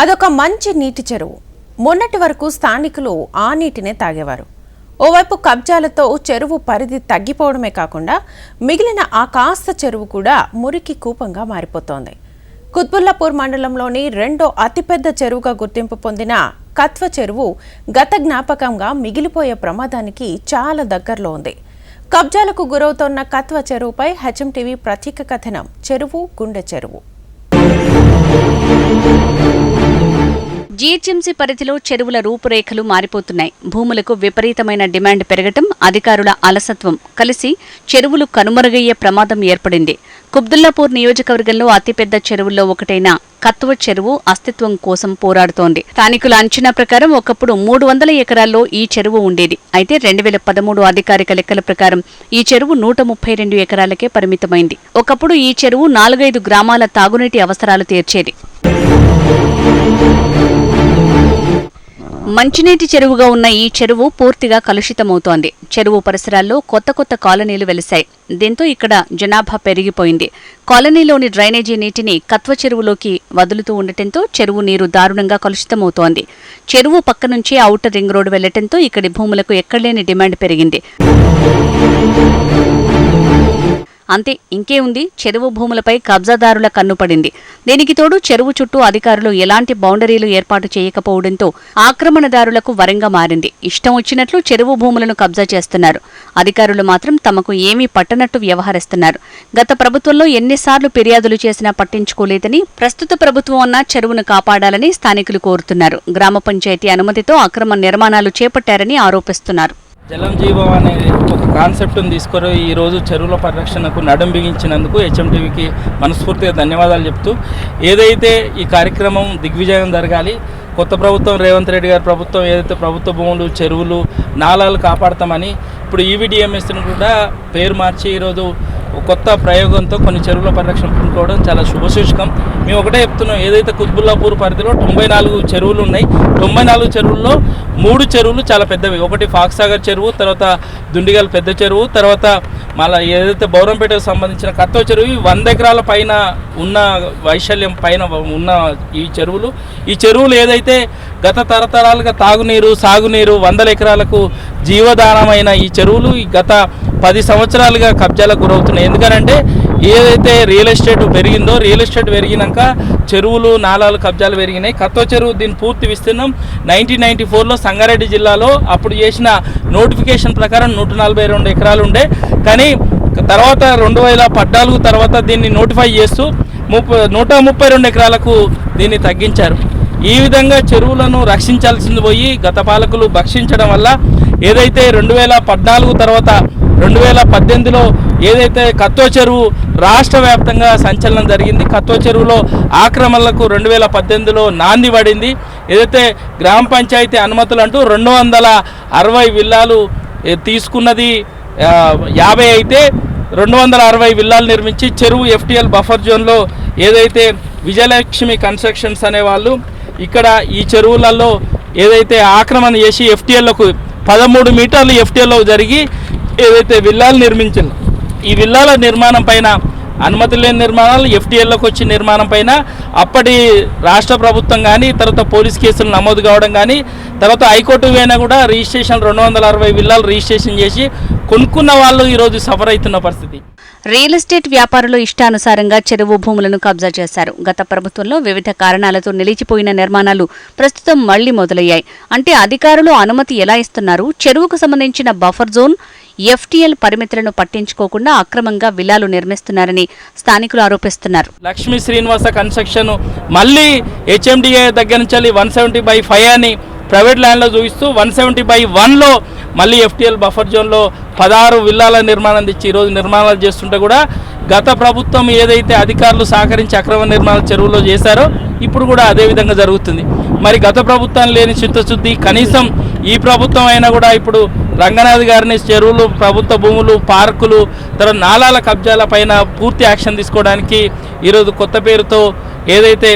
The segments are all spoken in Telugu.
అదొక మంచి నీటి చెరువు. మొన్నటి వరకు స్థానికులు ఆ నీటినే తాగేవారు. ఓవైపు కబ్జాలతో చెరువు పరిధి తగ్గిపోవడమే కాకుండా మిగిలిన ఆ కాస్త చెరువు కూడా మురికి కూపంగా మారిపోతోంది. కుత్బుల్లాపూర్ మండలంలోని రెండో అతిపెద్ద చెరువుగా గుర్తింపు పొందిన కత్వ చెరువు గత జ్ఞాపకంగా మిగిలిపోయే ప్రమాదానికి చాలా దగ్గరలో ఉంది. కబ్జాలకు గురవుతోన్న కత్వ చెరువుపై హెచ్ఎం టీవీ ప్రత్యేక కథనం చెరువు గుండె చెరువు. జీహెచ్ఎంసీ పరిధిలో చెరువుల రూపురేఖలు మారిపోతున్నాయి. భూములకు విపరీతమైన డిమాండ్ పెరగటం అధికారుల అలసత్వం కలిసి చెరువులు కనుమరుగయ్యే ప్రమాదం ఏర్పడింది. కుబ్దుల్లాపూర్ నియోజకవర్గంలో అతిపెద్ద చెరువుల్లో ఒకటైన కత్వ చెరువు అస్తిత్వం కోసం పోరాడుతోంది. స్థానికుల అంచనా ప్రకారం ఒకప్పుడు మూడు వందల ఎకరాల్లో ఈ చెరువు ఉండేది. అయితే రెండు వేల పదమూడు అధికారిక లెక్కల ప్రకారం ఈ చెరువు నూట ముప్పై రెండు ఎకరాలకే పరిమితమైంది. ఒకప్పుడు ఈ చెరువు నాలుగైదు గ్రామాల తాగునీటి అవసరాలు తీర్చేది. మంచినీటి చెరువుగా ఉన్న ఈ చెరువు పూర్తిగా కలుషితమవుతోంది. చెరువు పరిసరాల్లో కొత్త కొత్త కాలనీలు వెలిశాయి. దీంతో ఇక్కడ జనాభా పెరిగిపోయింది. కాలనీలోని డ్రైనేజీ నీటిని కత్వ చెరువులోకి వదులుతూ ఉండటంతో చెరువు నీరు దారుణంగా కలుషితమవుతోంది. చెరువు పక్క నుంచి ఔటర్ రింగ్ రోడ్డు వెళ్ళటంతో ఇక్కడి భూములకు ఎక్కడలేని డిమాండ్ పెరిగింది. అంతే ఇంకే ఉంది. చెరువు భూములపై కబ్జాదారుల కన్నుపడింది దీనికి తోడు చెరువు చుట్టూ అధికారులు ఎలాంటి బౌండరీలు ఏర్పాటు చేయకపోవడంతో ఆక్రమణదారులకు వరంగా మారింది. ఇష్టం వచ్చినట్లు చెరువు భూములను కబ్జా చేస్తున్నారు. అధికారులు మాత్రం తమకు ఏమీ పట్టనట్టు వ్యవహరిస్తున్నారు. గత ప్రభుత్వంలో ఎన్నిసార్లు ఫిర్యాదులు చేసినా పట్టించుకోలేదని ప్రస్తుత ప్రభుత్వం అన్న చెరువును కాపాడాలని స్థానికులు కోరుతున్నారు. గ్రామ పంచాయతీ అనుమతితో అక్రమ నిర్మాణాలు చేపట్టారని ఆరోపిస్తున్నారు. జలం జీవం అనే ఒక కాన్సెప్ట్ని తీసుకొని ఈరోజు చెరువుల పరిరక్షణకు నడుం బిగించినందుకు హెచ్ఎంటీవీకి మనస్ఫూర్తిగా ధన్యవాదాలు చెప్తూ ఏదైతే ఈ కార్యక్రమం దిగ్విజయం జరగాలి కొత్త ప్రభుత్వం రేవంత్ రెడ్డి గారి ప్రభుత్వం ఏదైతే ప్రభుత్వ భూములు చెరువులు నాలాలు కాపాడతామని ఇప్పుడు ఈవీడిఎంఎస్ని కూడా పేరు మార్చి ఈరోజు కొత్త ప్రయోగంతో కొన్ని చెరువుల పరిరక్షణ పూనుకోవడం చాలా శుభసూచకం మేము ఒకటే చెప్తున్నాం ఏదైతే కుత్బుల్లాపూర్ పరిధిలో తొంభై నాలుగు చెరువులు ఉన్నాయి తొంభై నాలుగు చెరువుల్లో మూడు చెరువులు చాలా పెద్దవి. ఒకటి ఫాక్సాగర్ చెరువు తర్వాత దుండిగల్ పెద్ద చెరువు తర్వాత మళ్ళీ ఏదైతే బౌరంపేటకు సంబంధించిన కత్తో చెరువు ఈ వంద ఎకరాల పైన ఉన్న వైశాల్యం పైన ఉన్న ఈ చెరువులు. ఈ చెరువులు ఏదైతే గత తరతరాలుగా తాగునీరు సాగునీరు వందల ఎకరాలకు జీవదానమైన ఈ చెరువులు ఈ గత పది సంవత్సరాలుగా కబ్జాలకు గురవుతున్నాయి. ఎందుకనంటే ఏదైతే రియల్ ఎస్టేట్ పెరిగిందో రియల్ ఎస్టేట్ పెరిగినాక చెరువులు నాలాలు కబ్జాలు పెరిగినాయి. కత్తో చెరువు దీని పూర్తి విస్తీర్ణం నైన్టీన్ నైన్టీ ఫోర్లో సంగారెడ్డి జిల్లాలో అప్పుడు చేసిన నోటిఫికేషన్ ప్రకారం నూట నలభై రెండు ఎకరాలు ఉండే కానీ తర్వాత రెండు వేల పద్నాలుగు తర్వాత దీన్ని నోటిఫై చేస్తూ ముప్పై నూట ముప్పై రెండు ఎకరాలకు దీన్ని తగ్గించారు. ఈ విధంగా చెరువులను రక్షించాల్సింది పోయి గత పాలకులు భక్షించడం వల్ల ఏదైతే రెండు వేల పద్నాలుగు తర్వాత రెండు వేల పద్దెనిమిదిలో ఏదైతే కత్తో చెరువు రాష్ట్ర వ్యాప్తంగా సంచలనం జరిగింది కత్తో చెరువులో ఆక్రమణలకు రెండు వేల పద్దెనిమిదిలో నాంది పడింది. ఏదైతే గ్రామ పంచాయతీ అనుమతులు అంటూ రెండు వందల అరవై విల్లాలు తీసుకున్నది యాభై అయితే రెండు వందల అరవై విల్లాలు నిర్మించి చెరువు ఎఫ్టిఎల్ బఫర్ జోన్లో ఏదైతే విజయలక్ష్మి కన్స్ట్రక్షన్స్ అనేవాళ్ళు ఇక్కడ ఈ చెరువులలో ఏదైతే ఆక్రమణ చేసి ఎఫ్టీఎల్లకు పదమూడు మీటర్లు ఎఫ్టీఎల్లో జరిగి ఏదైతే విల్లాలు నిర్మించారు ఈ విల్లాల నిర్మాణం పైన అనుమతి లేని నిర్మాణాలు ఎఫ్టీఎల్లోకి వచ్చే నిర్మాణం పైన అప్పటి రాష్ట్ర ప్రభుత్వం కానీ తర్వాత పోలీస్ కేసులు నమోదు కావడం కానీ తర్వాత హైకోర్టు పోయినా కూడా రిజిస్ట్రేషన్ రెండు వందల అరవై విల్లాలు రిజిస్ట్రేషన్ చేసి కొనుక్కున్న వాళ్ళు ఈరోజు సఫర్ అవుతున్న పరిస్థితి. రియల్ ఎస్టేట్ వ్యాపారులు ఇష్టానుసారంగా చెరువు భూములను కబ్జా చేశారు. గత ప్రభుత్వంలో వివిధ కారణాలతో నిలిచిపోయిన నిర్మాణాలు ప్రస్తుతం మళ్ళీ మొదలయ్యాయి. అంటే అధికారులు అనుమతి ఎలా ఇస్తున్నారు? చెరువుకు సంబంధించిన బఫర్ జోన్ ఎఫ్టీఎల్ పరిమితులను పట్టించుకోకుండా అక్రమంగా విలాలు నిర్మిస్తున్నారని స్థానికులు ఆరోపిస్తున్నారు. లక్ష్మీ శ్రీనివాస కన్స్ట్రక్షన్ మళ్ళీ హెచ్ఎండిఏ దగ్గర నుంచి వన్ సెవెంటీ బై ఫైవ్ అని ప్రైవేట్ ల్యాండ్లో చూపిస్తూ వన్ సెవెంటీ బై వన్లో మళ్ళీ ఎఫ్టీఎల్ బఫర్ జోన్లో పదహారు విల్లాల నిర్మాణం తెచ్చి ఈరోజు నిర్మాణాలు చేస్తుంటే కూడా గత ప్రభుత్వం ఏదైతే అధికారులు సహకరించి అక్రమ నిర్మాణ చెరువులో చేశారో ఇప్పుడు కూడా అదే విధంగా జరుగుతుంది. మరి గత ప్రభుత్వం లేని చిత్తశుద్ధి కనీసం ఈ ప్రభుత్వం అయినా కూడా ఇప్పుడు రంగనాథ్ గారిని చెరువులు ప్రభుత్వ భూములు పార్కులు తర్వాత నాలాల కబ్జాల పైన పూర్తి యాక్షన్ తీసుకోవడానికి ఈరోజు కొత్త పేరుతో ఏదైతే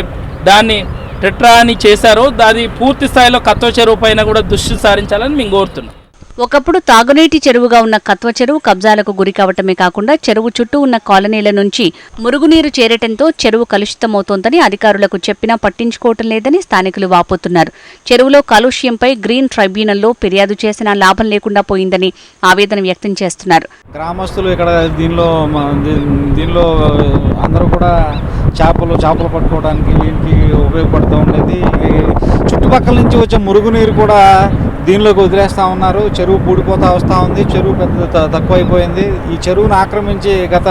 దాన్ని టెట్రా అని చేశారో దాది పూర్తి స్థాయిలో కత్వ చెరువు పైన కూడా దృష్టి సారించాలని మేము కోరుతున్నాం. ఒకప్పుడు తాగునీటి చెరువుగా ఉన్న కత్వ చెరువు కబ్జాలకు గురి కావటమే కాకుండా చెరువు చుట్టూ ఉన్న కాలనీల నుంచి మురుగునీరు చేరటంతో చెరువు కలుషితమవుతోందని అధికారులకు చెప్పినా పట్టించుకోవటం లేదని స్థానికులు వాపోతున్నారు. చెరువులో కాలుష్యంపై గ్రీన్ ట్రైబ్యునల్లో ఫిర్యాదు చేసినా లాభం లేకుండా పోయిందని ఆవేదన వ్యక్తం చేస్తున్నారు. గ్రామస్తులు ఇక్కడ దీనిలో దీనిలో అందరూ కూడా చేపలు చేపలు పట్టుకోవడానికి వీటికి ఉపయోగపడుతూ ఉండేది. చుట్టుపక్కల నుంచి వచ్చే మురుగునీరు కూడా దీనిలోకి వదిలేస్తూ ఉన్నారు. చెరువు పూడిపోతా వస్తూ ఉంది. చెరువు పెద్ద తక్కువైపోయింది. ఈ చెరువును ఆక్రమించి గత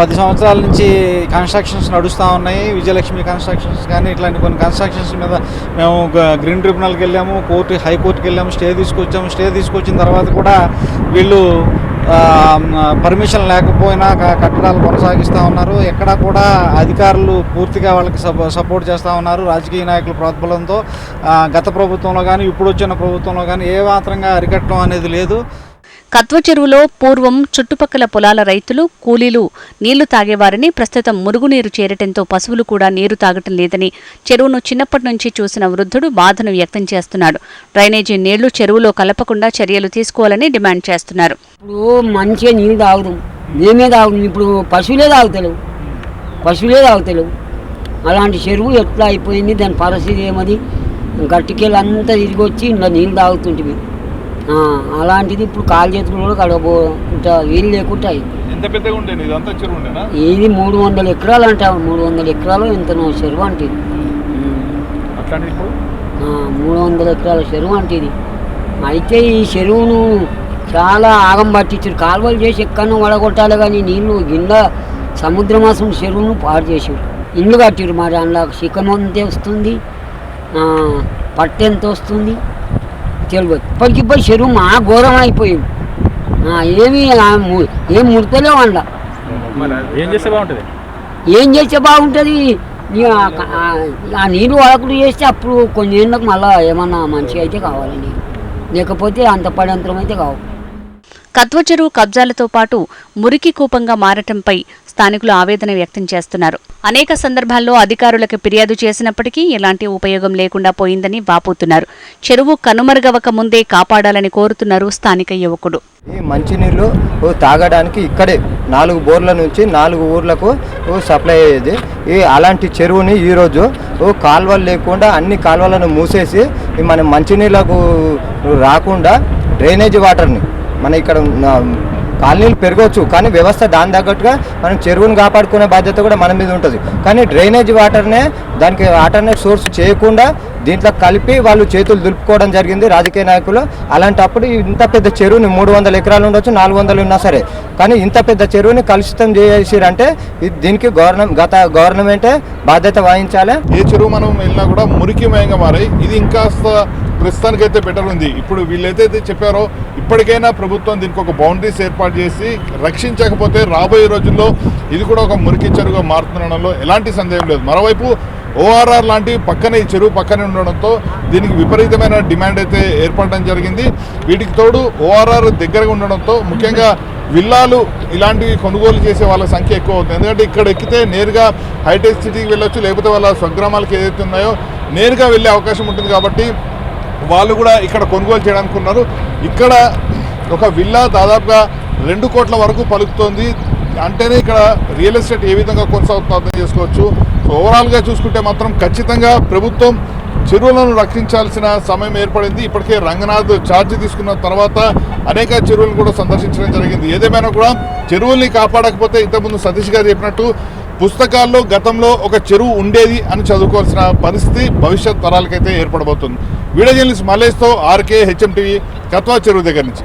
పది సంవత్సరాల నుంచి కన్స్ట్రక్షన్స్ నడుస్తూ ఉన్నాయి. విజయలక్ష్మి కన్స్ట్రక్షన్స్ కానీ ఇట్లాంటి కొన్ని కన్స్ట్రక్షన్స్ మీద మేము గ్రీన్ ట్రిబ్యునల్కి వెళ్ళాము. కోర్టు హైకోర్టుకి వెళ్ళాము. స్టే తీసుకొచ్చాము. స్టే తీసుకొచ్చిన తర్వాత కూడా వీళ్ళు పర్మిషన్ లేకపోయినా కట్టడాలు కొనసాగిస్తూ ఉన్నారు. ఎక్కడా కూడా అధికారులు పూర్తిగా వాళ్ళకి సపోర్ట్ చేస్తూ ఉన్నారు. రాజకీయ నాయకుల ప్రోద్బలంతో గత ప్రభుత్వంలో కానీ ఇప్పుడు వచ్చిన ప్రభుత్వంలో కానీ ఏ మాత్రంగా అరికట్టడం అనేది లేదు. కత్వ చెరువులో పూర్వం చుట్టుపక్కల పొలాల రైతులు కూలీలు నీళ్ళు తాగేవారని ప్రస్తుతం మురుగునీరు చేరటంతో పశువులు కూడా నీరు తాగటం లేదని చెరువును చిన్నప్పటి నుంచి చూసిన వృద్ధుడు బాధను వ్యక్తం చేస్తున్నాడు. డ్రైనేజీ నీళ్ళు చెరువులో కలపకుండా చర్యలు తీసుకోవాలని డిమాండ్ చేస్తున్నారు. ఇప్పుడు మంచిగా నీళ్ళు తాగుదాం. మేమే తాగుదాం. ఇప్పుడు పశువులే తాగుతలేవు. పశువులే తాగుతలేవు. అలాంటి చెరువు ఎట్లా అయిపోయింది? దాని పరిస్థితి ఏమది? గట్టికెళ్ళి అంతా తిరిగి వచ్చి ఇంట్లో నీళ్ళు తాగుతుంటివి. అలాంటిది ఇప్పుడు కాలు చేతులు కూడా ఇంత వీలు లేకుండా. ఎంత పెద్దగా ఉండేది? ఇదంతా చెరువు ఉండేనా? ఇది మూడు వందల ఎకరాలు అంట మూడు వందల ఎకరాలు ఎంతనో చెరువు అంటే మూడు వందల ఎకరాల చెరువు అంటే ఇది అయితే ఈ చెరువును చాలా ఆగం పట్టించారు. కాలువలు చేసి ఎక్కడో వడగొట్టాలి కానీ నీళ్ళు కింద సముద్రమాసం చెరువును పాడు చేసారు ఇండ్లు కట్టారు మరి అందులో శిఖం ఎంత వస్తుంది. ఆ, పట్టు ఎంత వస్తుంది? తెలియదు ఇప్పటికిప్పుడు చెరువు మా ఘోరం అయిపోయింది. ఏమీ ఏం ముడతలేవు అందులో ఏం చేస్తే బాగుంటుంది? ఏం చేస్తే బాగుంటుంది? ఇక ఆ- నీళ్ళు వడకుడు చేస్తే అప్పుడు కొన్ని ఏళ్ళకి మళ్ళీ ఏమన్నా మంచిగా అయితే కావాలి నీళ్ళు లేకపోతే అంత పడంతరం అయితే కావు. కత్వ చెరువు కబ్జాలతో పాటు మురికి కూపంగా మారటంపై స్థానికులు ఆవేదన వ్యక్తం చేస్తున్నారు. అనేక సందర్భాల్లో అధికారులకు ఫిర్యాదు చేసినప్పటికీ ఎలాంటి ఉపయోగం లేకుండా పోయిందని వాపోతున్నారు. చెరువు కనుమరుగవక ముందే కాపాడాలని కోరుతున్నారు స్థానిక యువకుడు. ఈ మంచినీళ్ళు తాగడానికి ఇక్కడే నాలుగు బోర్ల నుంచి నాలుగు ఊర్లకు సప్లై అయ్యేది. ఈ అలాంటి చెరువుని ఈరోజు ఓ కాలువలు లేకుండా అన్ని కాలువలను మూసేసి మన మంచినీళ్ళకు రాకుండా డ్రైనేజ్ వాటర్ని మన ఇక్కడ కాలనీలు పెరగవచ్చు కానీ వ్యవస్థ దాని తగ్గట్టుగా మనం చెరువును కాపాడుకునే బాధ్యత కూడా మన మీద ఉంటుంది. కానీ డ్రైనేజ్ వాటర్నే దానికి ఆల్టర్నేట్ సోర్స్ చేయకుండా దీంట్లో కలిపి వాళ్ళు చేతులు దులుపుకోవడం జరిగింది రాజకీయ నాయకులు. అలాంటప్పుడు ఇంత పెద్ద చెరువుని మూడు వందల ఎకరాలు ఉండొచ్చు నాలుగు వందలు ఉన్నా సరే. కానీ ఇంత పెద్ద చెరువుని కలుషితం చేసిరంటే దీనికి గవర్నమెంట్ గత గవర్నమెంటే బాధ్యత వహించాలి. ఏ చెరువు మనం వెళ్ళినా కూడా మురికిమయంగా మారాయి. ఇది ఇంకాస్త ప్రస్తుతానికైతే బెటర్ ఉంది. ఇప్పుడు వీళ్ళైతే చెప్పారో ఇప్పటికైనా ప్రభుత్వం దీనికి ఒక బౌండరీస్ ఏర్పాటు చేసి రక్షించకపోతే రాబోయే రోజుల్లో ఇది కూడా ఒక మురికి చెరువుగా మారుతుండడంలో ఎలాంటి సందేహం లేదు. మరోవైపు ఓఆర్ఆర్ లాంటి పక్కనే ఈ చెరువు పక్కనే ఉండడంతో దీనికి విపరీతమైన డిమాండ్ అయితే ఏర్పడడం జరిగింది. వీటికి తోడు ఓఆర్ఆర్ దగ్గరగా ఉండడంతో ముఖ్యంగా విల్లాలు ఇలాంటివి కొనుగోలు చేసే వాళ్ళ సంఖ్య ఎక్కువ అవుతుంది. ఎందుకంటే ఇక్కడ ఎక్కితే నేరుగా హైటెక్ సిటీకి వెళ్ళొచ్చు లేకపోతే వాళ్ళ స్వగ్రామాలకు ఏదైతే ఉన్నాయో నేరుగా వెళ్ళే అవకాశం ఉంటుంది కాబట్టి వాళ్ళు కూడా ఇక్కడ కొనుగోలు చేయడానికి ఉన్నారు. ఇక్కడ ఒక విల్లా దాదాపుగా రెండు కోట్ల వరకు పలుకుతోంది. అంటేనే ఇక్కడ రియల్ ఎస్టేట్ ఏ విధంగా కొనసాగుతుందో అర్థం చేసుకోవచ్చు. సో ఓవరాల్గా చూసుకుంటే మాత్రం ఖచ్చితంగా ప్రభుత్వం చెరువులను రక్షించాల్సిన సమయం ఏర్పడింది. ఇప్పటికే రంగనాథ్ ఛార్జ్ తీసుకున్న తర్వాత అనేక చెరువులను కూడా సందర్శించడం జరిగింది. ఏదేమైనా కూడా చెరువుల్ని కాపాడకపోతే ఇంతకుముందు సతీష్ గారు చెప్పినట్టు పుస్తకాల్లో గతంలో ఒక చెరువు ఉండేది అని చదువుకోవాల్సిన పరిస్థితి భవిష్యత్ తరాలకైతే ఏర్పడబోతుంది. వీడియో జర్నలిస్ట్ మల్లేష్తో ఆర్కే హెచ్ఎం టీవీ కత్వా చెరువు దగ్గర నుంచి.